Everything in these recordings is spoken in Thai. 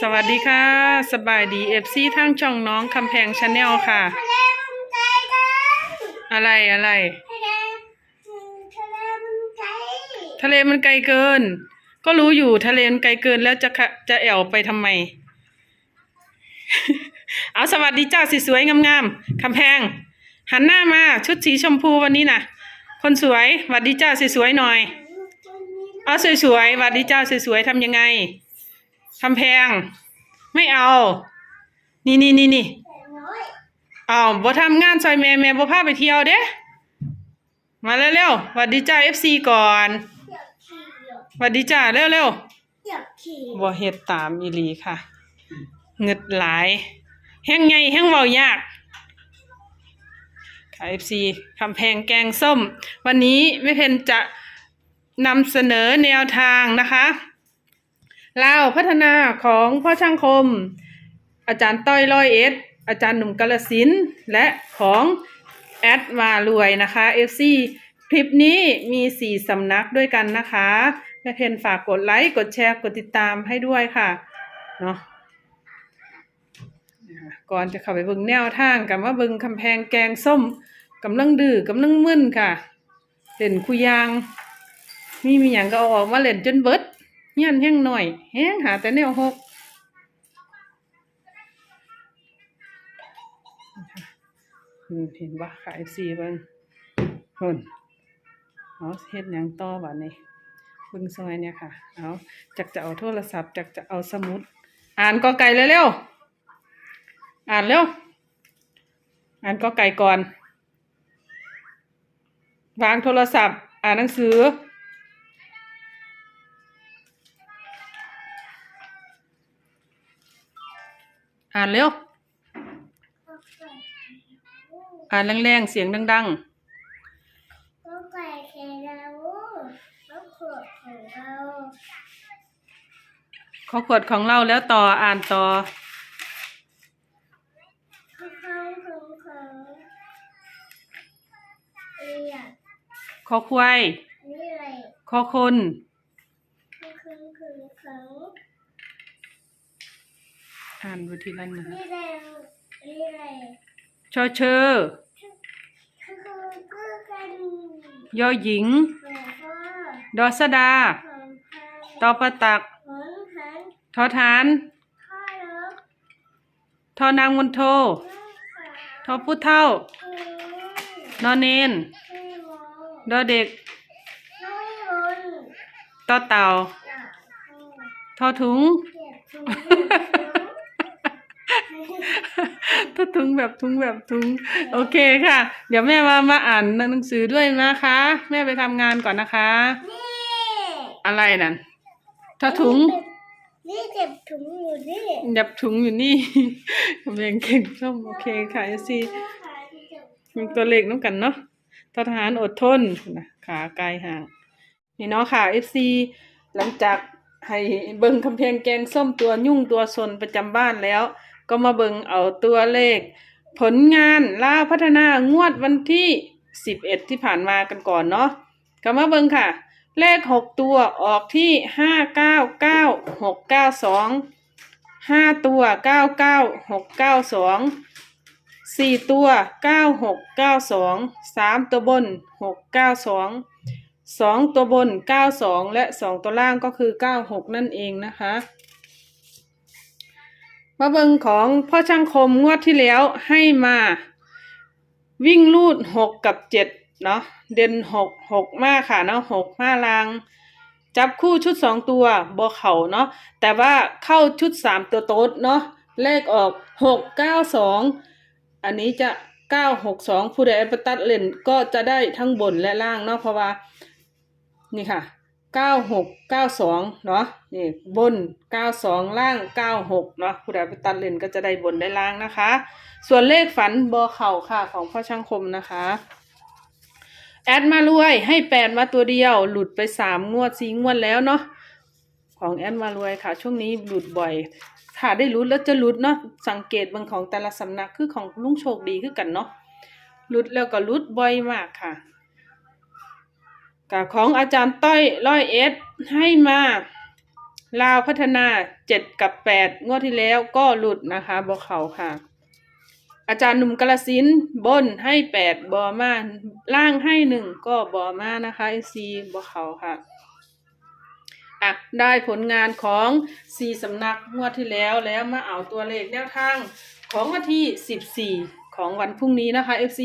สวัสดีค่ะ สบายดีเอฟซีทางช่องน้องคำแพงชาแนลค่ะ อะไรอะไรทะเลมันไกลทะเลมันไกลเกิน ก็รู้อยู่ทะเลมันไกลเกินแล้วจะขะจะแอวไปทำไม เอาสวัสดีจ้าสวยๆงามๆคำแพง หันหน้ามาชุดสีชมพูวันนี้นะคนสวยสวัสดีจ้าสวยๆหน่อย เอาสวยๆวัสดีจ้าสวยๆทำยังไงคำแพง ไม่เอา นี่นี่นี่นี่อยอ้าวบ่ทำงานซอยแม่แม่บ่พาไปเที่ยวเด้มาเร็วๆวัดดีจ้า FC ก่อนอยากขี่อยากหวัดดีจ้าเร็วๆบ่เฮ็ดตามอีหลีค่ะเงึดหลายแห้งใหญ่แห้งเว้ายากค่ะ FC คำแพงแกงส้ม วันนี้แม่เพนจะ นำเสนอแนวทางนะคะลาวพัฒนาของพ่อช่างคม อาจารย์ต้อยร้อยเอ็ดอาจารย์หนุ่มกาลสินและของแอดมารวยนะคะ FC คลิปนี้มีสี่สำนักด้วยกันนะคะแม่เพนฝากกดไลค์กดแชร์กดติดตามให้ด้วยค่ะเนาะก่อนจะเข้าไปเบิ่งแนวทางกับว่าเบิ่งคำแพงแกงส้มกำลังดื้อกำลังมึนค่ะเล่นคุยยาง มีมีอย่างก็เอาออกมาเล่นจนเบิดเฮียนแห้งหน่อย แห้งหาแต่แนวหกอืมเห็นว่าขายซีเบิ่งเพิ่นเอาเฮ็ดยังต่อบัดนี้เบิ่งซอยเนี่ยค่ะ เอาจักจะเอาโทรศัพท์จักจะเอาสมุด อ่านกอไก่เร็วๆอ่านเร็ว อ่านกอไก่ก่อน วางโทรศัพท์ อ่านหนังสือ อ่านเร็ว อ่านแรงๆ เสียงดังก็ไก่แค่เราขวดของเราๆขอขวดของเราแล้วต่ออ่านต่อข้าวข้าวยขอควายนี่อะไรขอคนขอ งอ่านไปทีละหนึ่งนี่อะไรนี่อะไรชอเชอข้าวของก็กันยอหญิงของพ่อดอสดาของพันตอประตักของพันทอฐานพ่อรบทอนางมนโทน้องสาวทอผู้เท่าคุณนอเนนพี่โมดอเด็กน้อยมนต่อเต่าหลับทอถุง เก็บถุงทอถุงแบบถุงแบบถุง โอเคค่ะ เดี๋ยวแม่มามาอ่านหนังสือด้วยนะคะ แม่ไปทำงานก่อนนะคะนี่อะไรนั่นทอถุง นี่เจ็บถุงอยู่นี่ยับถุงอยู่นี่ กำลังเก่งส้มโอเคค่ะเอซีมีตัวเล็กน้องกันเนาะททหารอดทนนะขาไกลห่าง นี่เนาะค่ะเอฟซีหลังจากให้เบิ่งคำเพงแกงส้มตัวยุ่งตัวซนประจำบ้านแล้ว ก็มาเบิ่งเอาตัวเลข ผลงานล่าวพัฒนางวดวันที่สิบเอ็ดที่ผ่านมากันก่อนเนาะก็มาเบิ่งค่ะ เลขหกตัวออกที่ห้าเก้าเก้าหกเก้าสองห้าตัวเก้าเก้าหกเก้าสองสี่ตัวเก้าหกเก้าสองสามตัวบนหกเก้าสองสองตัวบนเก้าสองและสองตัวล่างก็คือเก้าหกนั่นเองนะคะ มาเบิงของพ่อช่างคมงวดที่แล้วให้มาวิ่งลูดหกกับเจ็ดเนาะเด่นหกหกมากค่ะเนาะหกมาลาง จับคู่ชุดสองตัวบอเข่าเนาะแต่ว่าเข้าชุดสามตัวโต๊ดเนาะเลขออกหกเก้าสองอันนี้จะเก้าหกสองผู้ใดเอาไปตัดเล่นก็จะได้ทั้งบนและล่างเนาะเพราะว่านี่ค่ะ เก้าหกเก้าสองเนาะนี่บนเก้าสองล่างเก้าหกเนาะผู้ใดไปตัดเล่นก็จะได้บนได้ล่างนะคะ ส่วนเลขฝันบอเข่าค่ะของพ่อช่างคมนะคะแอดมารวยให้แปดมาตัวเดียว หลุดไปสามงวดสี่งวดแล้วเนาะของแอดมารวยค่ะ ช่วงนี้หลุดบ่อยถ้าได้หลุดแล้วจะหลุดเนาะสังเกตบางของแต่ละสำนักคือของลุงโชคดีคือกันเนาะหลุดแล้วก็หลุดบ่อยมากค่ะ กับของอาจารย์ต้อยร้อยเอ็ดให้มาลาวพัฒนาเจ็ดกับแปดงวดที่แล้วก็หลุดนะคะบอเขาค่ะ อาจารย์หนุ่มกาลสินบนให้แปดบอมาล่างให้หนึ่งก็บอมานะคะไอซีบอเขาค่ะอะได้ผลงานของสี่สำนักงวดที่แล้วแล้วมาเอาตัวเลขแนวทางของวันที่สิบสี่ของวันพรุ่งนี้นะคะ FC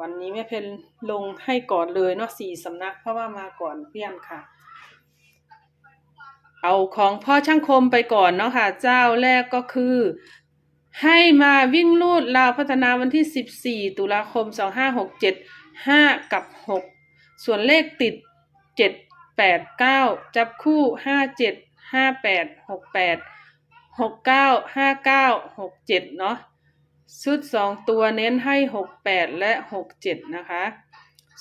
วันนี้แม่เพนลงให้ก่อนเลยเนาะสี่สำนัก เพราะว่ามาก่อนเพื่อนค่ะ เอาของพ่อช่างคมไปก่อนเนาะค่ะ เจ้าแรกก็คือ ให้มาวิ่งลูดลาวพัฒนาวันที่14ตุลาคม2567 5กับ6ส่วนเลขติด7 8 9จับคู่57 58 68 69 59 67เนาะ ชุด2ตัวเน้นให้68และ67นะคะ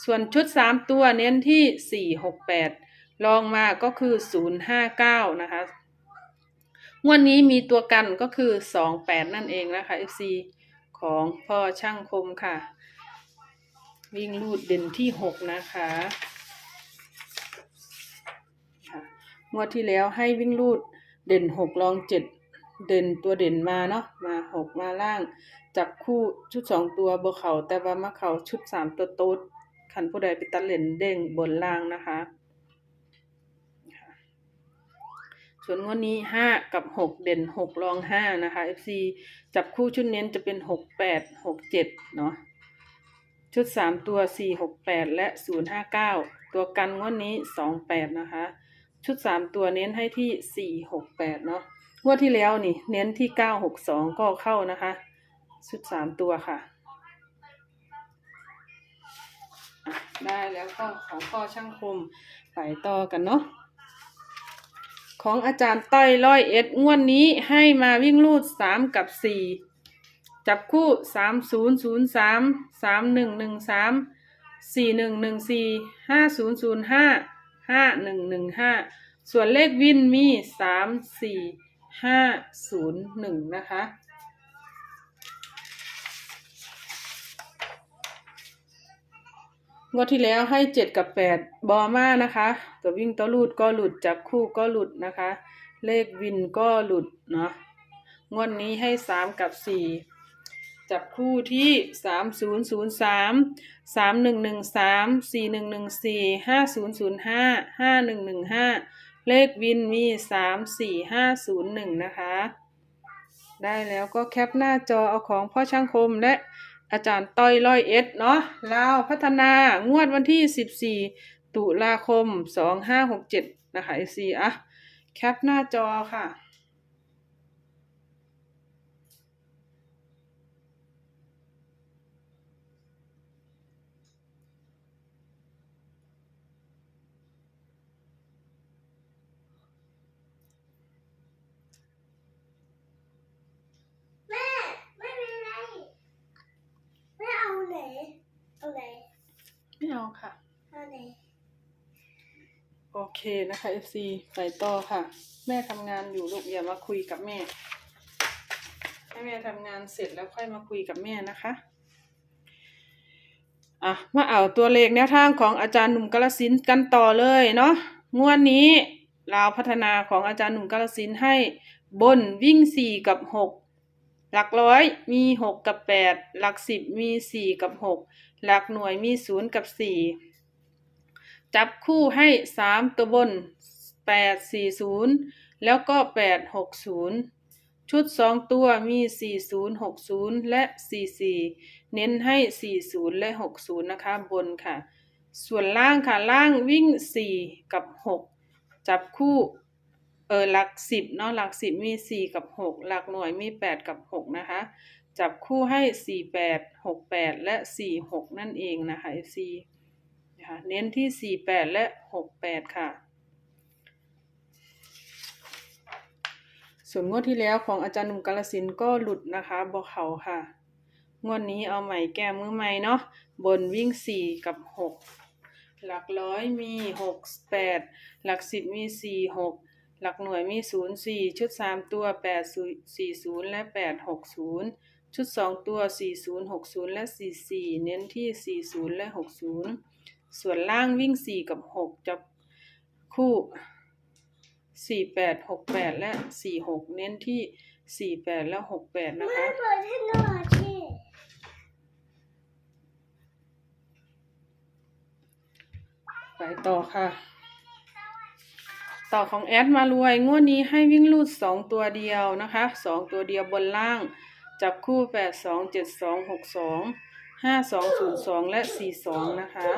ส่วนชุด3ตัวเน้นที่4 68ลองมาก็คือ059นะคะงวดนี้มีตัวกันก็คือ28นั่นเองนะคะ FC ของพ่อช่างคมค่ะ วิ่งลูดเด่นที่6นะคะงวดที่แล้วให้วิ่งลูดเด่น6ลอง7 เด่นตัวเด่นมาเนาะมา6มาล่าง จับคู่ชุด2ตัวบเขาแต่ว่ามาเขาชุด3ตัวโต๊ดขันผู้ใดไปตัดเล่นเด้งบนล่างนะคะ ส่วนงวดนี้ห้ากับหกเด่นหกรองห้านะคะ FC จับคู่ชุดเน้นจะเป็นหกแปดหกเจ็ดเนาะชุดสามตัวสี่หกแปดและศูนย์ห้าเก้าตัวกันงวดนี้สองแปดนะคะ ชุดสามตัวเน้นให้ที่สี่หกแปดเนาะ งวดที่แล้วนี่ เน้นที่เก้าหกสองก็เข้านะคะ ชุดสามตัวค่ะ ได้แล้วก็ของพ่อช่างคมไปต่อกันเนาะของอาจารย์ต้อยร้อยเอ็ดงวดนนี้ให้มาวิ่งลูดสามกับสี่จับคู่สามศูนย์ศูนย์สามสามหนึ่งหนึ่งสามสี่หนึ่งหนึ่งสี่ห้าศูนย์ศูนย์ห้าห้าหนึ่งหนึ่งห้าส่วนเลขวินมีสามสี่ ห้าศูนย์หนึ่งนะคะงวดที่แล้วให้เจ็ดกับแปดบอมานะคะ ตัววิ่งตัวหลุดก็หลุดจับคู่ก็หลุดนะคะ เลขวินก็หลุดเนาะงวดนี้ให้สามกับสี่จับคู่ที่สามศูนย์ศูนย์สามสามหนึ่งหนึ่งสามสี่หนึ่งหนึ่งสี่ห้าศูนย์ศูนย์ห้าห้าหนึ่งหนึ่งห้า เลขวินมีสามสี่ห้าศูนย์หนึ่งนะคะ ได้แล้วก็แคปหน้าจอเอาของพ่อช่างคมและอาจารย์ต้อยร้อยเอ็ดเนาะลาวพัฒนางวดวันที่สิบสี่ตุลาคมสองห้าหกเจ็ดนะคะไอซีอะแคปหน้าจอค่ะ แม่ไม่เป็นไรแม่เอาไหนเอาไหน ไม่เอาค่ะ โอเคนะคะ FC ไปต่อค่ะ แม่ทำงานอยู่ลูกอย่ามาคุยกับแม่ ให้แม่ทำงานเสร็จแล้วค่อยมาคุยกับแม่นะคะอะมาเอาตัวเลขแนวทางของอาจารย์หนุ่มกาลสินกันต่อเลยเนาะงวดนี้ลาวพัฒนาของอาจารย์หนุ่มกาลสินให้บนวิ่งสี่กับหกหลักร้อยมีหกกับแปดหลักสิบมีสี่กับหก หลักหน่วยมีศูนย์กับสี่จับคู่ให้สามตัวบนแปดสี่ศูนย์แล้วก็แปดหกศูนย์ชุดสองตัวมีสี่ศูนย์หกศูนย์และสี่สี่เน้นให้สี่ศูนย์และหกศูนย์นะคะ บนค่ะ ส่วนล่างค่ะ ล่างวิ่งสี่กับหกจับคู่เออหลักสิบเนาะหลักสิบมีสี่กับหกหลักหน่วยมีแปดกับหกนะคะ จับคู่ให้สี่แปดหกแปดและสี่หกนั่นเองนะคะ FC นะคะเน้นที่สี่แปดและหกแปดค่ะ ส่วนงวดที่แล้วของอาจารย์หนุ่มกาลสินก็หลุดนะคะบอเขาค่ะ งวดนี้เอาใหม่แก้มือใหม่เนาะบนวิ่งสี่กับหกหลักร้อยมีหกแปดหลักสิบมีสี่หกหลักหน่วยมีศูนย์สี่ชุดสามตัวแปดสี่ศูนย์และแปดหกศูนย์ ชุดสองตัวสี่ศูนย์หกศูนย์และสี่สี่เน้นที่สี่ศูนย์และหกศูนย์ส่วนล่างวิ่งสี่กับหกจับคู่สี่แปดหกแปดและสี่หกเน้นที่สี่แปดและหกแปดนะคะเปิดให้หน่อยสิไปต่อค่ะ ต่อของแอดมารวยงวดนี้ให้วิ่งลูดสองตัวเดียวนะคะสองตัวเดียวบนล่าง จับคู่แปดสองเจ็ดสองหกสองห้าสองศูนย์สองและสี่สองนะคะ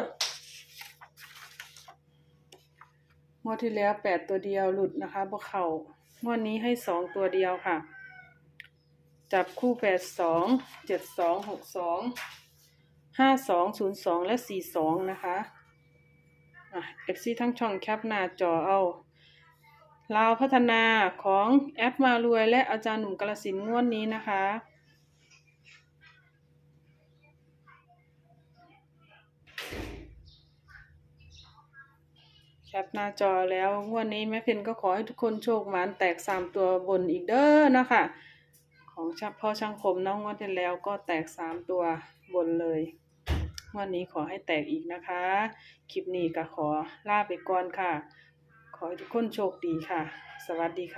งวดที่แล้วแปดตัวเดียวหลุดนะคะบวเข่างวดนี้ให้สองตัวเดียวค่ะ จับคู่แปดสองเจ็ดสองหกสองห้าสองศูนย์สองและสี่สองนะคะเอฟซีทั้งช่องแคปหน้าจอเอาลาวพัฒนาของแอดมารวยและอาจารย์หนุ่มกาลสินงวดนี้นะคะ ปหน้าจอแล้วงวดนนี้แม่เพนก็ขอให้ทุกคนโชคหมานแตกสามตัวบนอีกเด้อนะคะ ของชพ่อช่างคมน้องงวดที่แล้วก็แตกสามตัวบนเลยงวันนี้ขอให้แตกอีกนะคะ คลิปนี้ก็ขอลาไปก่อนค่ะ ขอให้ทุกคนโชคดีค่ะ สวัสดีค่ะ